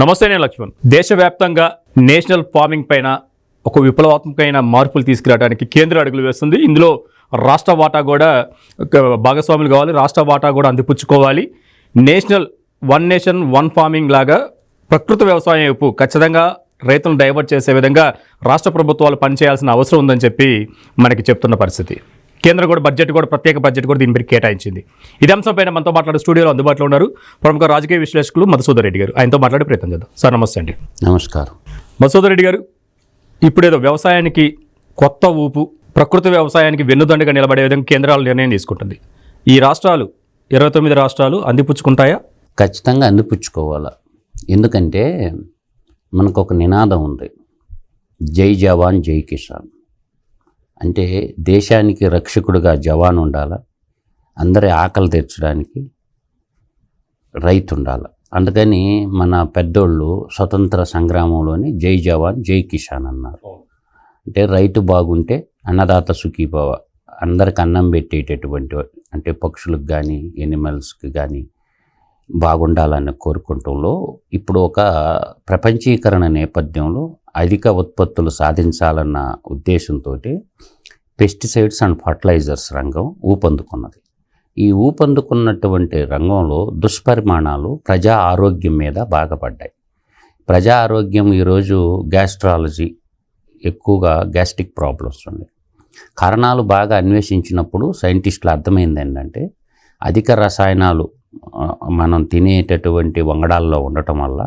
నమస్తే నేను లక్ష్మణ్. దేశవ్యాప్తంగా నేషనల్ ఫార్మింగ్ పైన ఒక విప్లవాత్మకమైన మార్పులు తీసుకురావడానికి కేంద్ర అడుగులు వేస్తుంది. ఇందులో రాష్ట్ర వాటా కూడా ఒక భాగస్వాములు కావాలి రాష్ట్ర వాటా కూడా అందిపుచ్చుకోవాలి. National one nation one farming లాగా ప్రకృతి వ్యవసాయం వైపు ఖచ్చితంగా రైతులను డైవర్ట్ చేసే విధంగా రాష్ట్ర ప్రభుత్వాలు పనిచేయాల్సిన అవసరం ఉందని చెప్పి మనకి చెప్తున్న పరిస్థితి. కేంద్రం కూడా బడ్జెట్ కూడా ప్రత్యేక బడ్జెట్ కూడా దీనిపై కేటాయించింది. ఇదే అంశంపైన మనతో మాట్లాడే స్టూడియోలో అందుబాటులో ఉన్నారు ప్రముఖ రాజకీయ విశ్లేషకులు మధుసూదర్ రెడ్డి గారు. ఆయనతో మాట్లాడే ప్రయత్నం చేద్దాం. సార్ నమస్తే అండి. నమస్కారం. మధుసూదర్ రెడ్డి గారు ఇప్పుడేదో వ్యవసాయానికి కొత్త ఊపు ప్రకృతి వ్యవసాయానికి వెన్నుదండగా నిలబడే విధంగా కేంద్రాలు నిర్ణయం తీసుకుంటుంది. ఈ రాష్ట్రాలు ఇరవై తొమ్మిది రాష్ట్రాలు అందిపుచ్చుకుంటాయా? ఖచ్చితంగా అందిపుచ్చుకోవాలి. ఎందుకంటే మనకు ఒక నినాదం ఉంది. జై జవాన్ జై కిసాన్. అంటే దేశానికి రక్షకుడుగా జవాన్ ఉండాల? అందరి ఆకలి తీర్చడానికి రైతు ఉండాల? అందుకని మన పెద్దోళ్ళు స్వతంత్ర సంగ్రామంలోని జై జవాన్ జై కిషాన్ అన్నారు. అంటే రైతు బాగుంటే అన్నదాత సుఖీభవ అందరికి అన్నం పెట్టేటటువంటి అంటే పక్షులకు కానీ ఎనిమల్స్కి కానీ బాగుండాలని కోరుకుంటంలో ఇప్పుడు ఒక ప్రపంచీకరణ నేపథ్యంలో అధిక ఉత్పత్తులు సాధించాలన్న ఉద్దేశంతో పెస్టిసైడ్స్ అండ్ ఫర్టిలైజర్స్ రంగం ఊపందుకున్నది. ఈ ఊపందుకున్నటువంటి రంగంలో దుష్పరిమాణాలు ప్రజా ఆరోగ్యం మీద బాగపడ్డాయి ప్రజా ఆరోగ్యం ఈరోజు గ్యాస్ట్రాలజీ ఎక్కువగా గ్యాస్ట్రిక్ ప్రాబ్లమ్స్ ఉన్నాయి. కారణాలు బాగా అన్వేషించినప్పుడు సైంటిస్టులు అర్థమైంది ఏంటంటే అధిక రసాయనాలు మనం తినేటటువంటి వంగడాల్లో ఉండటం వల్ల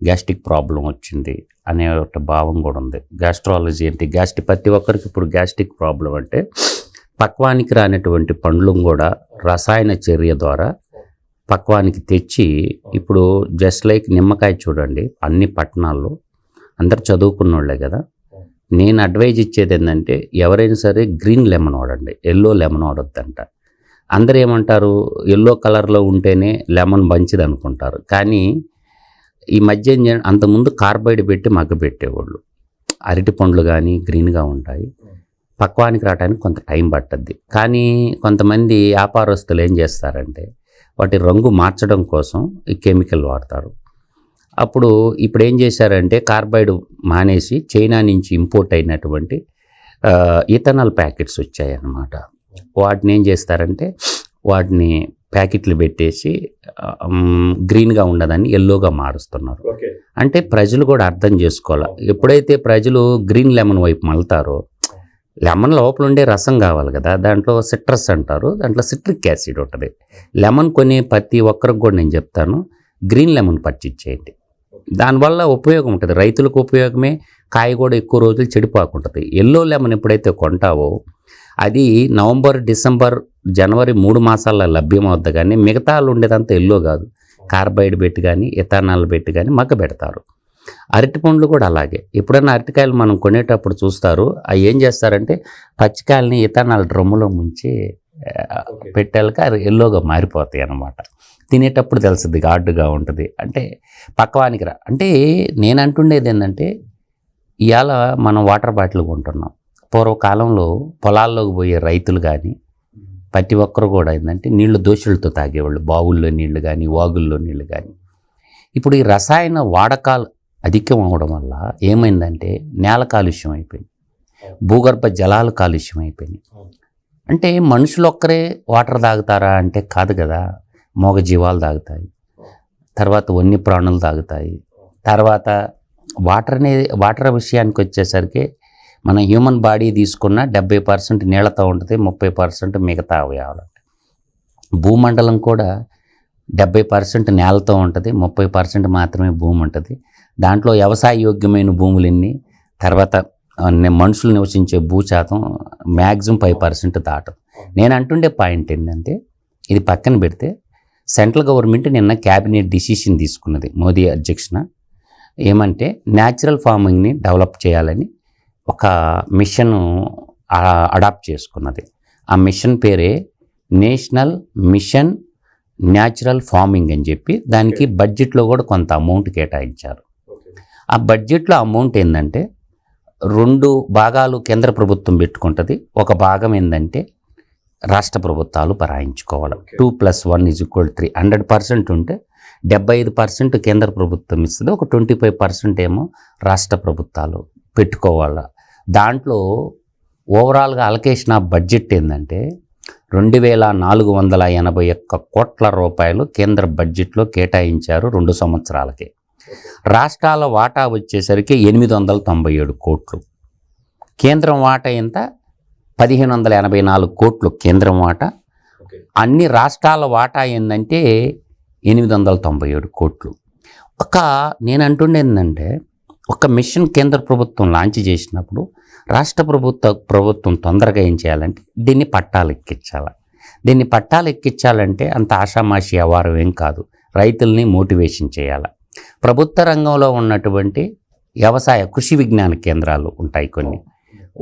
గ్యాస్ట్రిక్ ప్రాబ్లం వచ్చింది అనే ఒక భావం కూడా ఉంది. గ్యాస్ట్రాలజీ అంటే గ్యాస్ట్రిక్ ప్రతి ఒక్కరికి ఇప్పుడు గ్యాస్ట్రిక్ ప్రాబ్లం అంటే పక్వానికి రానటువంటి పండ్లు కూడా రసాయన చర్య ద్వారా పక్వానికి తెచ్చి ఇప్పుడు జస్ట్ లైక్ నిమ్మకాయ చూడండి అన్ని పట్టణాల్లో అందరు చదువుకున్న వాళ్ళే కదా. నేను అడ్వైజ్ ఇచ్చేది ఏంటంటే ఎవరైనా సరే గ్రీన్ లెమన్ వాడండి ఎల్లో లెమన్ వాడొద్దంట. అందరూ ఏమంటారు ఎల్లో కలర్లో ఉంటేనే లెమన్ మంచిది అనుకుంటారు కానీ ఈ మధ్య ఏం అంతకుముందు కార్బైడ్ పెట్టి మగ్గ పెట్టేవాళ్ళు. అరటి పండ్లు కానీ గ్రీన్గా ఉంటాయి. పక్వానికి రావడానికి కొంత టైం పట్టద్ది. కానీ కొంతమంది వ్యాపారస్తులు ఏం చేస్తారంటే వాటి రంగు మార్చడం కోసం ఈ కెమికల్ వాడతారు. అప్పుడు ఇప్పుడు ఏం చేశారంటే కార్బైడ్ మానేసి చైనా నుంచి ఇంపోర్ట్ అయినటువంటి ఇథనాల్ ప్యాకెట్స్ వచ్చాయన్నమాట. వాటిని ఏం చేస్తారంటే వాటిని ప్యాకెట్లు పెట్టేసి గ్రీన్గా ఉండదని ఎల్లోగా మారుస్తున్నారు. అంటే ప్రజలు కూడా అర్థం చేసుకోవాలి ఎప్పుడైతే ప్రజలు గ్రీన్ లెమన్ వైపు మళ్తారో లెమన్ లోపల ఉండే రసం కావాలి కదా దాంట్లో సిట్రస్ అంటారు దాంట్లో సిట్రిక్ యాసిడ్ ఉంటుంది. లెమన్ కొనే ప్రతి ఒక్కరికి కూడా నేను చెప్తాను గ్రీన్ లెమన్ పచ్చిచ్చేయండి దానివల్ల ఉపయోగం ఉంటుంది రైతులకు ఉపయోగమే కాయ కూడా ఎక్కువ రోజులు చెడిపోకుంటుంది. ఎల్లో లెమన్ ఎప్పుడైతే కొంటావో అది నవంబర్ డిసెంబర్ జనవరి మూడు మాసాల్లో లభ్యమవుద్ది కానీ మిగతా ఉండేదంతా ఎల్లో కాదు. కార్బైడ్ పెట్టి కానీ ఇథానాల్ పెట్టి కానీ మగ్గ పెడతారు. అరటి పండ్లు కూడా అలాగే. ఎప్పుడైనా అరటికాయలు మనం కొనేటప్పుడు చూస్తారు అవి ఏం చేస్తారంటే పచ్చికాయలని ఇథానాల్ డ్రమ్ములో ముంచి పెట్టాక ఎల్లోగా మారిపోతాయి అన్నమాట. తినేటప్పుడు తెలుస్తుంది ఘాటుగా ఉంటుంది. అంటే పక్వానికి రా. అంటే నేను అంటుండేది ఏంటంటే ఇవాళ మనం వాటర్ బాటిల్ కొంటున్నాం. పూర్వకాలంలో పొలాల్లోకి పోయే రైతులు కానీ ప్రతి ఒక్కరు కూడా ఏంటంటే నీళ్ళు దోషులతో తాగేవాళ్ళు. బావుల్లో నీళ్ళు కానీ వాగుల్లో నీళ్ళు కానీ ఇప్పుడు ఈ రసాయన వాడకాలు అధికం అవడం వల్ల ఏమైందంటే నేల కాలుష్యం అయిపోయింది. భూగర్భ జలాలు కాలుష్యం అయిపోయినాయి. అంటే మనుషులు ఒక్కరే వాటర్ తాగుతారా అంటే కాదు కదా. మోగ జీవాలు తాగుతాయి. తర్వాత వన్య ప్రాణులు తాగుతాయి. తర్వాత వాటర్ అనేది వాటర్ విషయానికి వచ్చేసరికి మన హ్యూమన్ బాడీ తీసుకున్న డెబ్బై పర్సెంట్ నీళ్ళతో ఉంటుంది ముప్పై పర్సెంట్ మిగతా అవయవాలు భూమండలం కూడా డెబ్బై పర్సెంట్ నేలతో ఉంటుంది ముప్పై పర్సెంట్ మాత్రమే భూమి ఉంటుంది. దాంట్లో వ్యవసాయ యోగ్యమైన భూములు ఎన్ని తర్వాత మనుషులు నివసించే భూ శాతం మ్యాక్సిమం ఫైవ్ పర్సెంట్ దాటదు. నేను అంటుండే పాయింట్ ఏంటంటే ఇది పక్కన పెడితే సెంట్రల్ గవర్నమెంట్ నిన్న క్యాబినెట్ డిసిషన్ తీసుకున్నది మోదీ అధ్యక్షన. ఏమంటే న్యాచురల్ ఫార్మింగ్ని డెవలప్ చేయాలని ఒక మిషన్ అడాప్ట్ చేసుకున్నది. ఆ మిషన్ పేరే నేషనల్ మిషన్ న్యాచురల్ ఫార్మింగ్ అని చెప్పి దానికి బడ్జెట్లో కూడా కొంత అమౌంట్ కేటాయించారు. ఆ బడ్జెట్లో అమౌంట్ ఏంటంటే రెండు భాగాలు కేంద్ర ప్రభుత్వం పెట్టుకుంటుంది. ఒక భాగం ఏంటంటే రాష్ట్ర ప్రభుత్వాలు భరాయించుకోవాలి two plus one is equal three. Hundred percent ఉంటే డెబ్బై ఐదు పర్సెంట్ కేంద్ర ప్రభుత్వం ఇస్తుంది. ఒక ట్వంటీ ఫైవ్ పర్సెంట్ ఏమో రాష్ట్ర ప్రభుత్వాలు పెట్టుకోవాల దాంట్లో ఓవరాల్గా అలకేషన్ ఆఫ్ బడ్జెట్ ఏంటంటే రెండు వేల నాలుగు వందల ఎనభై ఒక్క కోట్ల రూపాయలు కేంద్ర బడ్జెట్లో కేటాయించారు రెండు సంవత్సరాలకి. రాష్ట్రాల వాటా వచ్చేసరికి ఎనిమిది వందల తొంభై ఏడు కోట్లు. కేంద్రం వాటా ఎంత? పదిహేను వందల ఎనభై నాలుగు కోట్లు కేంద్రం వాటా. అన్ని రాష్ట్రాల వాటా ఏంటంటే ఎనిమిది వందల తొంభై ఏడు కోట్లు. ఒక నేను అంటుండేది ఏంటంటే ఒక మిషన్ కేంద్ర ప్రభుత్వం లాంచ్ చేసినప్పుడు రాష్ట్ర ప్రభుత్వ ప్రభుత్వం తొందరగా ఏం చేయాలంటే దీన్ని పట్టాలు ఎక్కించాలి. దీన్ని పట్టాలు ఎక్కించాలంటే అంత ఆషామాషి వ్యవహారం ఏం కాదు. రైతుల్ని మోటివేషన్ చేయాలి. ప్రభుత్వ రంగంలో ఉన్నటువంటి వ్యవసాయ కృషి విజ్ఞాన కేంద్రాలు ఉంటాయి కొన్ని.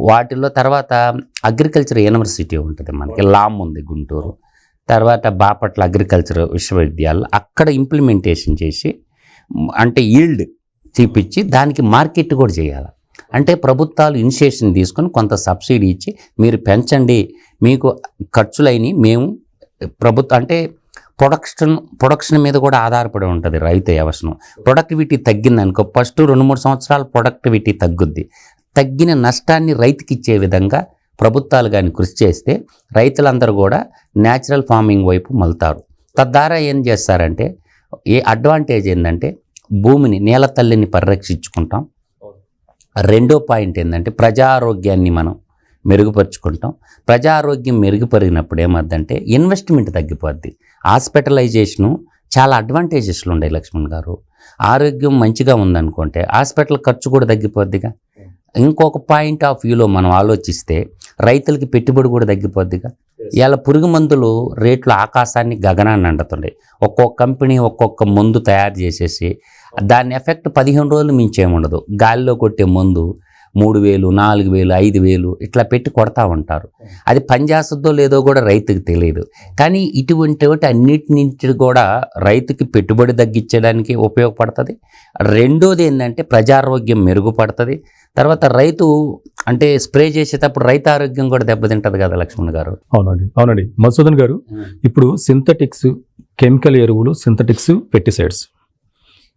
వాటిలో తర్వాత అగ్రికల్చర్ యూనివర్సిటీ ఉంటుంది మనకి లామ్ ఉంది గుంటూరు. తర్వాత బాపట్ల అగ్రికల్చర్ విశ్వవిద్యాలయం అక్కడ ఇంప్లిమెంటేషన్ చేసి అంటే ఈల్డ్ చూపించి దానికి మార్కెట్ కూడా చేయాలి. అంటే ప్రభుత్వాలు ఇనిషియేషన్ తీసుకొని కొంత సబ్సిడీ ఇచ్చి మీరు పెంచండి మీకు ఖర్చులైన మేము ప్రభుత్వం అంటే ప్రొడక్షన్ ప్రొడక్షన్ మీద కూడా ఆధారపడి ఉంటుంది రైతు వ్యవసాయం ప్రొడక్టివిటీ తగ్గింది అనుకో ఫస్ట్ రెండు మూడు సంవత్సరాలు ప్రొడక్టివిటీ తగ్గుద్ది. తగ్గిన నష్టాన్ని రైతుకి ఇచ్చే విధంగా ప్రభుత్వాలు కానీ కృషి చేస్తే రైతులందరూ కూడా న్యాచురల్ ఫార్మింగ్ వైపు మలుతారు తద్వారా ఏం చేస్తారంటే ఏ అడ్వాంటేజ్ ఏంటంటే భూమిని నేల తల్లిని పరిరక్షించుకుంటాం. రెండో పాయింట్ ఏంటంటే ప్రజారోగ్యాన్ని మనం మెరుగుపరుచుకుంటాం. ప్రజారోగ్యం మెరుగుపరిగినప్పుడు ఏమవుద్దంటే ఇన్వెస్ట్మెంట్ తగ్గిపోద్ది. హాస్పిటలైజేషను చాలా అడ్వాంటేజెస్లు ఉన్నాయి లక్ష్మణ్ గారు. ఆరోగ్యం మంచిగా ఉందనుకుంటే హాస్పిటల్ ఖర్చు కూడా తగ్గిపోద్దిగా. ఇంకొక పాయింట్ ఆఫ్ వ్యూలో మనం ఆలోచిస్తే రైతులకి పెట్టుబడి కూడా తగ్గిపోద్దిగా. ఇలా పురుగు మందులు రేట్లు ఆకాశాన్ని గగనాన్ని అండుతున్నాయి ఒక్కొక్క కంపెనీ ఒక్కొక్క మందు తయారు చేసేసి దాని ఎఫెక్ట్ పదిహేను రోజులు మించేముండదు. గాలిలో కొట్టే మందు మూడు వేలు నాలుగు వేలు ఐదు వేలు ఇట్లా పెట్టి కొడతా ఉంటారు. అది పనిచేస్తుందో లేదో కూడా రైతుకి తెలియదు. కానీ ఇటువంటి అన్నిటినింటి కూడా రైతుకి పెట్టుబడి తగ్గించడానికి ఉపయోగపడుతుంది. రెండోది ఏంటంటే ప్రజారోగ్యం మెరుగుపడుతుంది. తర్వాత రైతు అంటే స్ప్రే చేసేటప్పుడు రైతు ఆరోగ్యం కూడా దెబ్బతింటది కదా లక్ష్మణ్ గారు? అవునండి అవునండి. మధుసూదన్ గారు ఇప్పుడు సింథటిక్స్ కెమికల్ ఎరువులు సింథటిక్స్ పెస్టిసైడ్స్.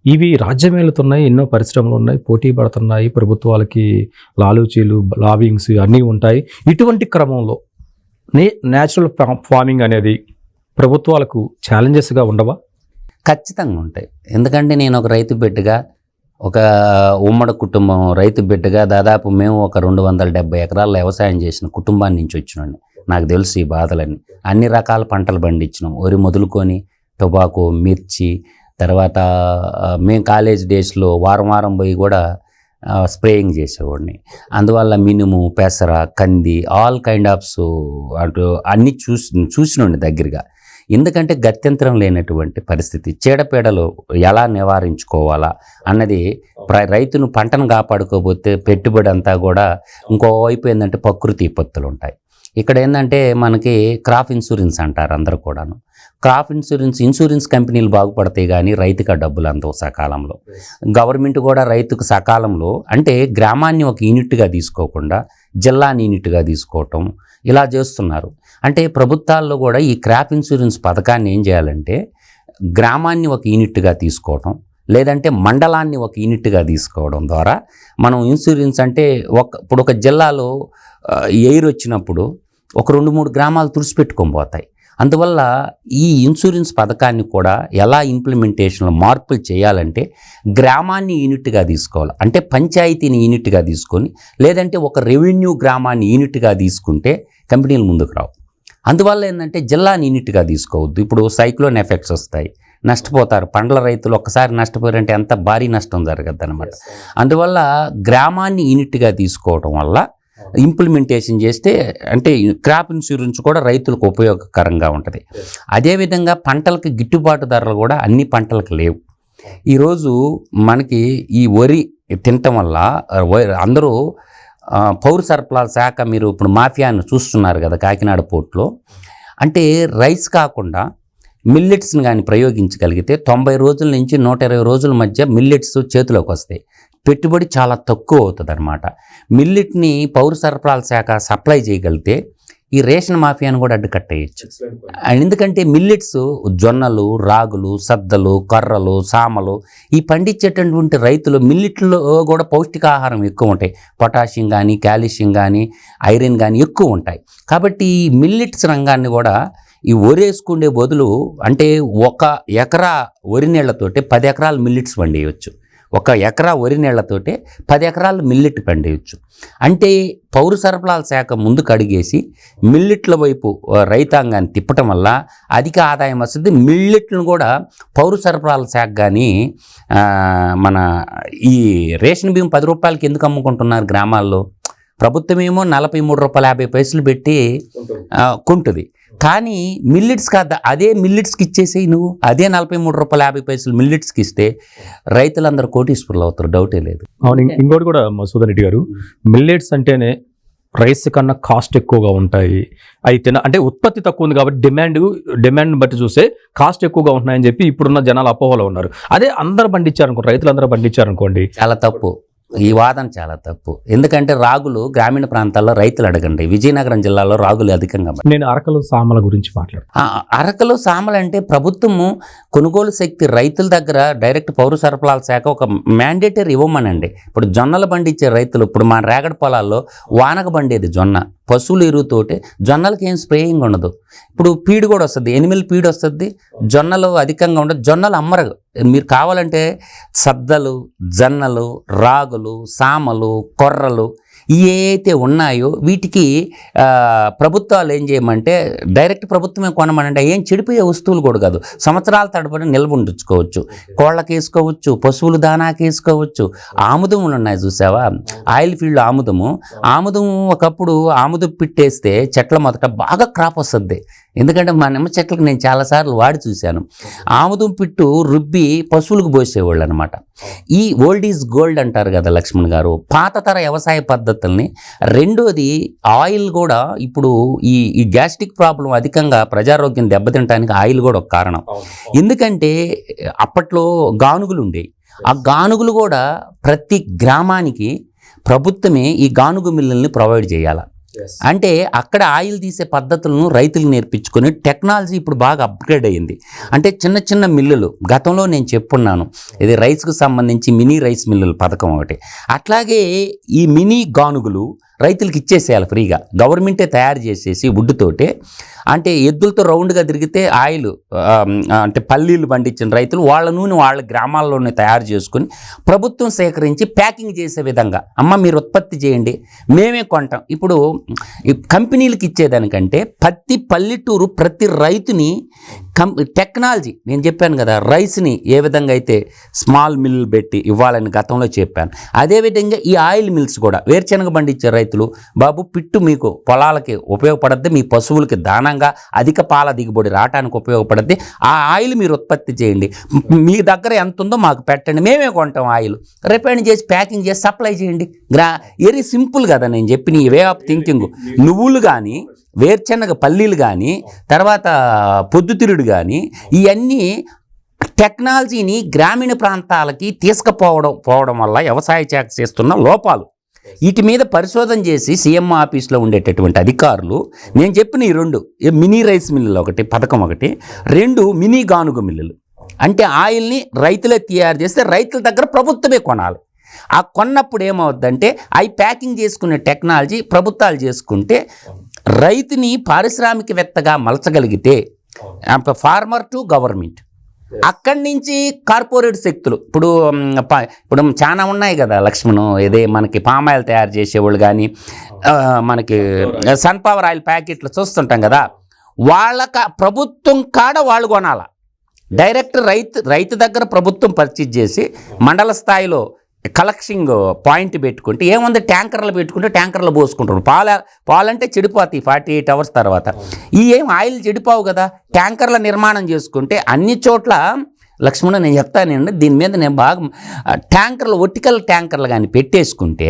ఇవి రాజ్యమేలుతున్నాయి ఎన్నో పరిశ్రమలు ఉన్నాయి పోటీ పడుతున్నాయి ప్రభుత్వాలకి లాలూచీలు లాబింగ్స్ అన్నీ ఉంటాయి. ఇటువంటి క్రమంలో నే న్యాచురల్ ఫార్మింగ్ అనేది ప్రభుత్వాలకు ఛాలెంజెస్గా ఉండవా? ఖచ్చితంగా ఉంటాయి. ఎందుకంటే నేను ఒక రైతు బిడ్డగా ఒక ఉమ్మడి కుటుంబం రైతు బిడ్డగా దాదాపు మేము ఒక రెండు వందల డెబ్బై ఎకరాల వ్యవసాయం చేసిన కుటుంబాన్ని నుంచి వచ్చినండి నాకు తెలుసు ఈ బాధలన్నీ. అన్ని రకాల పంటలు పండించినాం. వరి మొదలుకొని టొబాకో మిర్చి తర్వాత మేము కాలేజ్ డేస్లో వారం వారం పోయి కూడా స్ప్రేయింగ్ చేసేవాడిని. అందువల్ల మినుము పెసర కంది ఆల్ కైండ్ ఆఫ్స్ అటు అన్నీ చూసి చూసినండి దగ్గరగా. ఎందుకంటే గత్యంతరం లేనటువంటి పరిస్థితి. చీడపీడలు ఎలా నివారించుకోవాలా అన్నది ప్ర- రైతును పంటను కాపాడుకోకపోతే పెట్టుబడి అంతా కూడా ఇంకోవైపు ఏంటంటే ప్రకృతి విపత్తులు ఉంటాయి. ఇక్కడ ఏంటంటే మనకి క్రాప్ ఇన్సూరెన్స్ అంటారు అందరు కూడాను. క్రాప్ ఇన్సూరెన్స్ ఇన్సూరెన్స్ కంపెనీలు బాగుపడతాయి కానీ రైతుకు ఆ డబ్బులు అందవు సకాలంలో. గవర్నమెంట్ కూడా రైతుకు సకాలంలో అంటే గ్రామాన్ని ఒక యూనిట్గా తీసుకోకుండా జిల్లాని యూనిట్గా తీసుకోవటం ఇలా చేస్తున్నారు. అంటే ప్రభుత్వాల్లో కూడా ఈ క్రాప్ ఇన్సూరెన్స్ పథకాన్ని ఏం చేయాలంటే గ్రామాన్ని ఒక యూనిట్గా తీసుకోవటం లేదంటే మండలాన్ని ఒక యూనిట్గా తీసుకోవడం ద్వారా మనం ఇన్సూరెన్స్ అంటే ఒక ఇప్పుడు ఒక జిల్లాలో ఎయిర్ వచ్చినప్పుడు ఒక రెండు మూడు గ్రామాలు తుడిచిపెట్టుకొని పోతాయి. అందువల్ల ఈ ఇన్సూరెన్స్ పథకాన్ని కూడా ఎలా ఇంప్లిమెంటేషన్లో మార్పులు చేయాలంటే గ్రామాన్ని యూనిట్గా తీసుకోవాలి. అంటే పంచాయతీని యూనిట్గా తీసుకొని లేదంటే ఒక రెవెన్యూ గ్రామాన్ని యూనిట్గా తీసుకుంటే కంపెనీలు ముందుకు రావు. అందువల్ల ఏంటంటే జిల్లాని యూనిట్గా తీసుకోవద్దు. ఇప్పుడు సైక్లోన్ ఎఫెక్ట్స్ వస్తాయి. నష్టపోతారు. పండ్ల రైతులు ఒక్కసారి నష్టపోయారంటే ఎంత భారీ నష్టం జరగద్దు అనమాట అందువల్ల గ్రామాన్ని యూనిట్గా తీసుకోవడం వల్ల ఇంప్లిమెంటేషన్ చేస్తే అంటే క్రాప్ ఇన్సూరెన్స్ కూడా రైతులకు ఉపయోగకరంగా ఉంటుంది. అదేవిధంగా పంటలకు గిట్టుబాటు ధరలు కూడా అన్ని పంటలకు లేవు. ఈరోజు మనకి ఈ వరి తినటం వల్ల అందరూ పౌర సరఫరాల శాఖ మీరు ఇప్పుడు మాఫియాను చూస్తున్నారు కదా కాకినాడ పోర్ట్లో. అంటే రైస్ కాకుండా మిల్లెట్స్ని కానీ ప్రయోగించగలిగితే తొంభై రోజుల నుంచి నూట ఇరవై రోజుల మధ్య మిల్లెట్స్ చేతిలోకి వస్తాయి. పెట్టుబడి చాలా తక్కువ అవుతుంది అనమాట మిల్లెట్ని పౌర సరఫరాల శాఖ సప్లై చేయగలిగితే ఈ రేషన్ మాఫియాను కూడా అడ్డుకట్టేయచ్చు అండ్ ఎందుకంటే మిల్లెట్స్ జొన్నలు రాగులు సద్దలు కర్రలు సామలు ఈ పండించేటటువంటి రైతులు మిల్లెట్లో కూడా పౌష్టికాహారం ఎక్కువ ఉంటాయి. పొటాషియం కానీ కాల్షియం కానీ ఐరన్ కానీ ఎక్కువ ఉంటాయి. కాబట్టి ఈ మిల్లెట్స్ రంగాన్ని కూడా ఈ వరేసుకునే బదులు అంటే ఒక ఎకరా వరి నీళ్ళతోటి పది ఎకరాలు మిల్లెట్స్ పండేయచ్చు. ఒక ఎకరా వరి నీళ్ళతోటే పది ఎకరాలు మిల్లెట్ పండేయచ్చు. అంటే పౌర సరఫరాల శాఖ ముందుకు అడిగేసి మిల్లెట్ల వైపు రైతాంగాన్ని తిప్పటం వల్ల అధిక ఆదాయం వస్తుంది. మిల్లెట్లను కూడా పౌర సరఫరాల శాఖ కానీ మన ఈ రేషన్ బియ్యం పది రూపాయలకి ఎందుకు అమ్ముకుంటున్నారు గ్రామాల్లో? ప్రభుత్వమేమో నలభై మూడు రూపాయల యాభై పైసలు పెట్టి కొంటుంది. కానీ మిల్లెట్స్ కాదు అదే మిల్లెట్స్కి ఇచ్చేసేయి నువ్వు. అదే నలభై మూడు రూపాయల యాభై పైసలు మిల్లెట్స్కి ఇస్తే రైతులందరూ కోటీశ్వరులు అవుతారు డౌటే లేదు. అవును ఇంకోటి కూడా మసూదన్ రెడ్డి గారు మిల్లెట్స్ అంటేనే రైస్ కన్నా కాస్ట్ ఎక్కువగా ఉంటాయి. అవి తిన అంటే ఉత్పత్తి తక్కువ ఉంది కాబట్టి డిమాండ్ డిమాండ్ బట్టి చూస్తే కాస్ట్ ఎక్కువగా ఉంటున్నాయని చెప్పి ఇప్పుడున్న జనాలు అపోహలో ఉన్నారు. అదే అందరు పండించారనుకోండి రైతులు అందరూ పండించారనుకోండి చాలా తప్పు. ఈ వాదన చాలా తప్పు. ఎందుకంటే రాగులు గ్రామీణ ప్రాంతాల్లో రైతులు అడగండి. విజయనగరం జిల్లాలో రాగులు అధికంగా. నేను అరకలు సామల గురించి మాట్లాడు అరకలో సామలు అంటే ప్రభుత్వము కొనుగోలు శక్తి రైతుల దగ్గర డైరెక్ట్ పౌర సరఫరాల శాఖ ఒక మ్యాండేటరీ ఇవ్వమనండి. ఇప్పుడు జొన్నలు పండించే రైతులు ఇప్పుడు మన రేగడి పొలాల్లో వానక పండేది జొన్న. పశువుల ఎరువుతోటే జొన్నలకి ఏం స్ప్రేయింగ్ ఉండదు. ఇప్పుడు పీడు కూడా వస్తుంది ఎనిమిది పీడు వస్తుంది జొన్నలు అధికంగా ఉండదు జొన్నలు అమ్మరు మీరు కావాలంటే సద్దలు జొన్నలు రాగులు సామలు కొర్రలు ఏవైతే ఉన్నాయో వీటికి ప్రభుత్వాలు ఏం చేయమంటే డైరెక్ట్ ప్రభుత్వమే కొనమనంటే ఏం చెడిపోయే వస్తువులు కూడా కాదు. సంవత్సరాల తడబడి నిల్వ ఉంచుకోవచ్చు కోళ్ళకి వేసుకోవచ్చు పశువులు దానాకి వేసుకోవచ్చు ఆముదములు ఉన్నాయి చూసావా? ఆయిల్ ఫీల్డ్ ఆముదము. ఆముదం ఒకప్పుడు ఆముదం పిట్టేస్తే చెట్ల మొదట బాగా క్రాప్ వస్తుంది. ఎందుకంటే మా నిమ్మ చెట్లకు నేను చాలాసార్లు వాడి చూశాను. ఆముదం పిట్టు రుబ్బి పశువులకు పోసేవాళ్ళు అనమాట ఈ ఓల్డ్ ఈజ్ గోల్డ్ అంటారు కదా లక్ష్మణ్ గారు. పాత తర వ్యవసాయ పద్ధతుల్ని రెండోది ఆయిల్ కూడా ఇప్పుడు ఈ ఈ గ్యాస్ట్రిక్ ప్రాబ్లం అధికంగా ప్రజారోగ్యం దెబ్బతింటానికి ఆయిల్ కూడా ఒక కారణం. ఎందుకంటే అప్పట్లో గానుగులు ఉండేవి ఆ గానుగులు కూడా ప్రతి గ్రామానికి ప్రభుత్వమే ఈ గానుగు మిల్లుల్ని ప్రొవైడ్ చేయాలి. అంటే అక్కడ ఆయిల్ తీసే పద్ధతులను రైతులు నేర్పించుకొని టెక్నాలజీ ఇప్పుడు బాగా అప్గ్రేడ్ అయ్యింది. అంటే చిన్న చిన్న మిల్లులు గతంలో నేను చెప్పున్నాను ఇది రైస్కు సంబంధించి మినీ రైస్ మిల్లుల పథకం ఒకటి. అట్లాగే ఈ మినీ గానుగులు రైతులకు ఇచ్చేసేయాలి ఫ్రీగా. గవర్నమెంటే తయారు చేసేసి వుడ్డుతోటే అంటే ఎద్దులతో రౌండ్గా తిరిగితే ఆయిల్ అంటే పల్లీలు పండించిన రైతులు వాళ్ళ నూనె వాళ్ళ గ్రామాల్లోనే తయారు చేసుకుని ప్రభుత్వం సేకరించి ప్యాకింగ్ చేసే విధంగా అమ్మ మీరు ఉత్పత్తి చేయండి మేమే కొంటాం. ఇప్పుడు కంపెనీలకు ఇచ్చేదానికంటే ప్రతి పల్లెటూరు ప్రతి రైతుని కం టెక్నాలజీ నేను చెప్పాను కదా రైస్ని ఏ విధంగా అయితే స్మాల్ మిల్ పెట్టి ఇవ్వాలని గతంలో చెప్పాను. అదేవిధంగా ఈ ఆయిల్ మిల్స్ కూడా వేరుశనగ పండించే రైతులు బాబు పిట్టు మీకు పొలాలకి ఉపయోగపడద్ది మీ పశువులకి దానంగా అధిక పాల దిగుబడి రావడానికి ఉపయోగపడద్ది. ఆ ఆయిల్ మీరు ఉత్పత్తి చేయండి. మీ దగ్గర ఎంత ఉందో మాకు పెట్టండి. మేమే కొంటాం ఆయిల్. రిఫైన్ చేసి ప్యాకింగ్ చేసి సప్లై చేయండి. గ్రా వెరీ సింపుల్ కదా నేను చెప్పిన ఈ వే ఆఫ్ థింకింగ్. నువ్వులు కానీ వేరుశనగ పల్లీలు కానీ తర్వాత పొద్దుతిరుడు కానీ ఇవన్నీ టెక్నాలజీని గ్రామీణ ప్రాంతాలకి తీసుకుపోవడం పోవడం వల్ల వ్యవసాయ శాఖ చేస్తున్న లోపాలు. వీటి మీద పరిశోధన చేసి సీఎం ఆఫీస్లో ఉండేటటువంటి అధికారులు నేను చెప్పిన ఈ రెండు ఈ మినీ రైస్ మిల్లులు ఒకటి పథకం ఒకటి రెండు మినీ గానుగ మిల్లులు. అంటే ఆయిల్ని రైతులే తయారు చేస్తే రైతుల దగ్గర ప్రభుత్వమే కొనాలి. ఆ కొన్నప్పుడు ఏమవుద్దంటే అవి ప్యాకింగ్ చేసుకునే టెక్నాలజీ ప్రభుత్వాలు చేసుకుంటే రైతుని పారిశ్రామికవేత్తగా మలచగలిగితే ఫార్మర్ టు గవర్నమెంట్. అక్కడి నుంచి కార్పొరేట్ శక్తులు ఇప్పుడు ఇప్పుడు చాలా ఉన్నాయి కదా లక్ష్మణ్ ఇదే మనకి పామ్ ఆయిల్ తయారు చేసేవాళ్ళు కానీ మనకి సన్ పవర్ ఆయిల్ ప్యాకెట్లు చూస్తుంటాం కదా వాళ్ళక ప్రభుత్వం కాడ వాళ్ళు కొనాల? డైరెక్ట్ రైతు రైతు దగ్గర ప్రభుత్వం పర్చేజ్ చేసి మండల స్థాయిలో కలెక్షింగ్ పాయింట్ పెట్టుకుంటే ఏముంది ట్యాంకర్లు పెట్టుకుంటే ట్యాంకర్లు పోసుకుంటారు. పాల పాలంటే చెడిపోతాయి ఫార్టీ ఎయిట్ అవర్స్ తర్వాత. ఈ ఏం ఆయిల్ చెడిపోవు కదా? ట్యాంకర్ల నిర్మాణం చేసుకుంటే అన్ని చోట్ల లక్ష్మణ నేను చెప్తానండి దీని మీద నేను బాగా ట్యాంకర్లు ఒటికల్ ట్యాంకర్లు కానీ పెట్టేసుకుంటే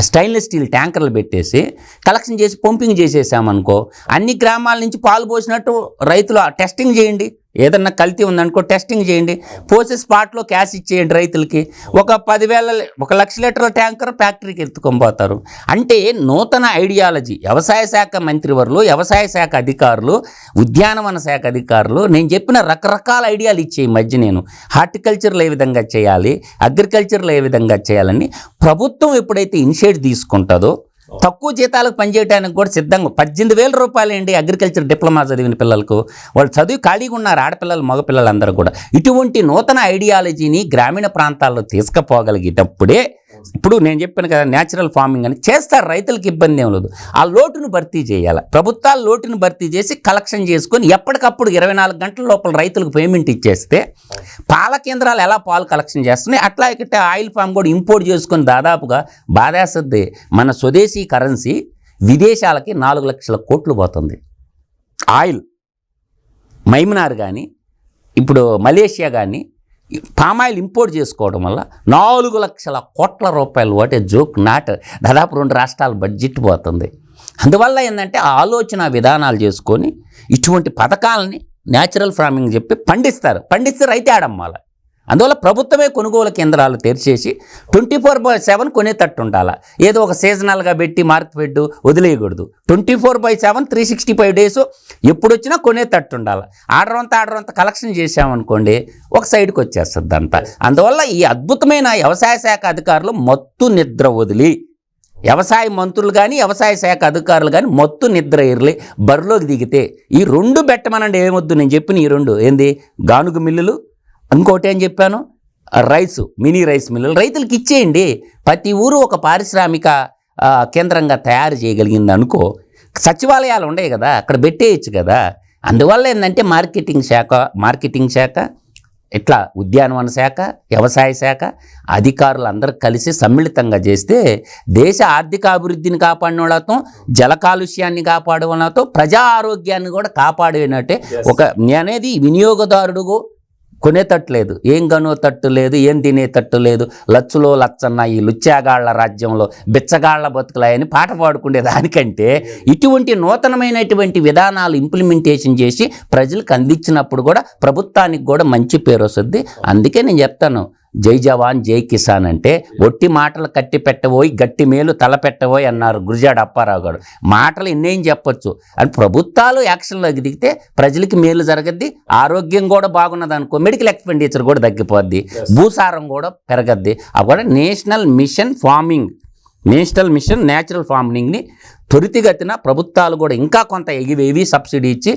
స్టైన్లెస్ స్టీల్ ట్యాంకర్లు పెట్టేసి కలెక్షన్ చేసి పంపింగ్ చేసేసామనుకో అన్ని గ్రామాల నుంచి పాలు పోసినట్టు రైతులు టెస్టింగ్ చేయండి. ఏదన్నా కల్తీ ఉందనుకో టెస్టింగ్ చేయండి. పోసి స్పాట్లో క్యాష్ ఇచ్చేయండి రైతులకి. ఒక పదివేల ఒక లక్ష లీటర్ల ట్యాంకర్ ఫ్యాక్టరీకి ఎత్తుకొని పోతారు. అంటే నూతన ఐడియాలజీ వ్యవసాయ శాఖ మంత్రివర్లు వ్యవసాయ శాఖ అధికారులు ఉద్యానవన శాఖ అధికారులు నేను చెప్పిన రకరకాల ఐడియాలు ఇచ్చే ఈ మధ్య నేను. హార్టికల్చర్లో ఏ విధంగా చేయాలి అగ్రికల్చర్లో ఏ విధంగా చేయాలని ప్రభుత్వం ఎప్పుడైతే ఇనిషియేట్ తీసుకుంటుందో తక్కువ జీతాలకు పనిచేయడానికి కూడా సిద్ధంగా పద్దెనిమిది వేల రూపాయలు అండి అగ్రికల్చర్ డిప్లొమా చదివిన పిల్లలకు. వాళ్ళు చదివి ఖాళీగా ఉన్నారు ఆడపిల్లలు మగపిల్లలు అందరూ కూడా. ఇటువంటి నూతన ఐడియాలజీని గ్రామీణ ప్రాంతాల్లో తీసుకుపోగలిగేటప్పుడే ఇప్పుడు నేను చెప్పాను కదా న్యాచురల్ ఫార్మింగ్ అని. చేస్తారు రైతులకు ఇబ్బంది ఏం లేదు. ఆ లోటును భర్తీ చేయాలి. ప్రభుత్వాలు లోటును భర్తీ చేసి కలెక్షన్ చేసుకొని ఎప్పటికప్పుడు ఇరవై నాలుగు గంటల లోపల రైతులకు పేమెంట్ ఇచ్చేస్తే పాల కేంద్రాలు ఎలా పాలు కలెక్షన్ చేస్తున్నాయి? అట్లా ఇక్కడ ఆయిల్ ఫామ్ కూడా ఇంపోర్ట్ చేసుకొని దాదాపుగా బాధేస్తుంది మన స్వదేశీ కరెన్సీ విదేశాలకి నాలుగు లక్షల కోట్లు పోతుంది. ఆయిల్ మైమినార్ కానీ ఇప్పుడు మలేషియా కానీ పామాయిల్ ఇంపోర్ట్ చేసుకోవడం వల్ల నాలుగు లక్షల కోట్ల రూపాయలు వాటే జోక్ నాట్ దాదాపు రెండు రాష్ట్రాల బడ్జెట్ పోతుంది. అందువల్ల ఏంటంటే ఆలోచన విధానాలు చేసుకొని ఇటువంటి పథకాలని న్యాచురల్ ఫార్మింగ్ చెప్పి పండిస్తారు. పండిస్తే రైతే ఆడమ్మాల. అందువల్ల ప్రభుత్వమే కొనుగోలు కేంద్రాలు తెరిచేసి ట్వంటీ ఫోర్ బై సెవెన్ కొనేటట్టు ఉండాలి ఏదో ఒక సీజనల్గా పెట్టి market వదిలేయకూడదు. Twenty four by seven three sixty five days ఎప్పుడు వచ్చినా కొనేటట్టు ఉండాలి ఆర్డర్ అంతా ఆర్డర్ అంతా కలెక్షన్ చేసామనుకోండి ఒక సైడ్కి వచ్చేస్తుంది అంతా. అందువల్ల ఈ అద్భుతమైన వ్యవసాయ శాఖ అధికారులు మత్తు నిద్ర వదిలి వ్యవసాయ మంత్రులు కానీ వ్యవసాయ శాఖ అధికారులు కానీ మొత్తం నిద్ర ఎర్లే బరిలోకి దిగితే ఈ రెండు పెట్టమనండి ఏమొద్దు నేను చెప్పిన ఈ రెండు. ఏంది? గానుగు మిల్లులు ఇంకోటి ఏం చెప్పాను? రైస్ మినీ రైస్ మిల్లులు. రైతులకు ఇచ్చేయండి. ప్రతి ఊరు ఒక పారిశ్రామిక కేంద్రంగా తయారు చేయగలిగింది అనుకో సచివాలయాలు ఉన్నాయి కదా అక్కడ పెట్టేయచ్చు కదా. అందువల్ల ఏంటంటే మార్కెటింగ్ శాఖ మార్కెటింగ్ శాఖ ఇట్లా ఉద్యానవన శాఖ వ్యవసాయ శాఖ అధికారులందరూ కలిసి సమ్మిళితంగా చేస్తే దేశ ఆర్థిక అభివృద్ధిని కాపాడిన వాళ్ళతో జల కాలుష్యాన్ని కాపాడవడంతో ప్రజా ఆరోగ్యాన్ని కూడా కాపాడేనట్టే ఒక అనేది వినియోగదారుడు కొనేటట్లేదు ఏం కొనేటట్టు లేదు ఏం తినేటట్టు లేదు లచ్చులో లచ్చన్న ఈ లుచ్చాగాళ్ళ రాజ్యంలో బిచ్చగాళ్ళ బతుకులాయని పాట పాడుకునే దానికంటే ఇటువంటి నూతనమైనటువంటి విధానాలు ఇంప్లిమెంటేషన్ చేసి ప్రజలకు అందించినప్పుడు కూడా ప్రభుత్వానికి కూడా మంచి పేరు వస్తుంది. అందుకే నేను చెప్తాను. జై జవాన్ జై కిసాన్ అంటే ఒట్టి మాటలు కట్టి పెట్టబోయి గట్టి మేలు తల పెట్టబోయి అన్నారు గురిజాడ అప్పారావు గారు. మాటలు ఎన్నేం చెప్పొచ్చు? అని ప్రభుత్వాలు యాక్షన్లోకి దిగితే ప్రజలకి మేలు జరగద్ది ఆరోగ్యం కూడా బాగున్నది అనుకో మెడికల్ ఎక్స్పెండిచర్ కూడా తగ్గిపోద్ది భూసారం కూడా పెరగద్ది. అవి కూడా national mission farming national mission natural ఫార్మింగ్ని త్వరితగతిన ప్రభుత్వాలు కూడా ఇంకా కొంత ఎగివేవి సబ్సిడీ ఇచ్చి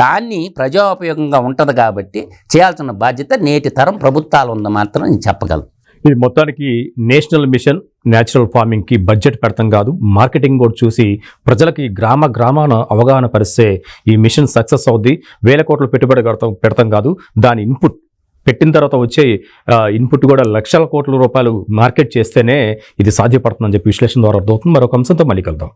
దాన్ని ప్రజోపయోగంగా ఉంటుంది కాబట్టి చేయాల్సిన బాధ్యత నేటి తరం ప్రభుత్వాలు ఉంది మాత్రం నేను చెప్పగలను. ఇది మొత్తానికి నేషనల్ మిషన్ న్యాచురల్ ఫార్మింగ్కి బడ్జెట్ పెడతాం కాదు మార్కెటింగ్ కూడా చూసి ప్రజలకి గ్రామ గ్రామాన అవగాహన పరిస్తే ఈ మిషన్ సక్సెస్ అవుద్ది. వేల కోట్ల పెట్టుబడి కడతాం పెడతాం కాదు దాని ఇన్పుట్ పెట్టిన తర్వాత వచ్చే ఇన్పుట్ కూడా లక్షల కోట్ల రూపాయలు మార్కెట్ చేస్తేనే ఇది సాధ్యపడుతుందని చెప్పి విశ్లేషణ ద్వారా అర్థమవుతుంది. మరొక అంశంతో మళ్ళీ కలుద్దాం.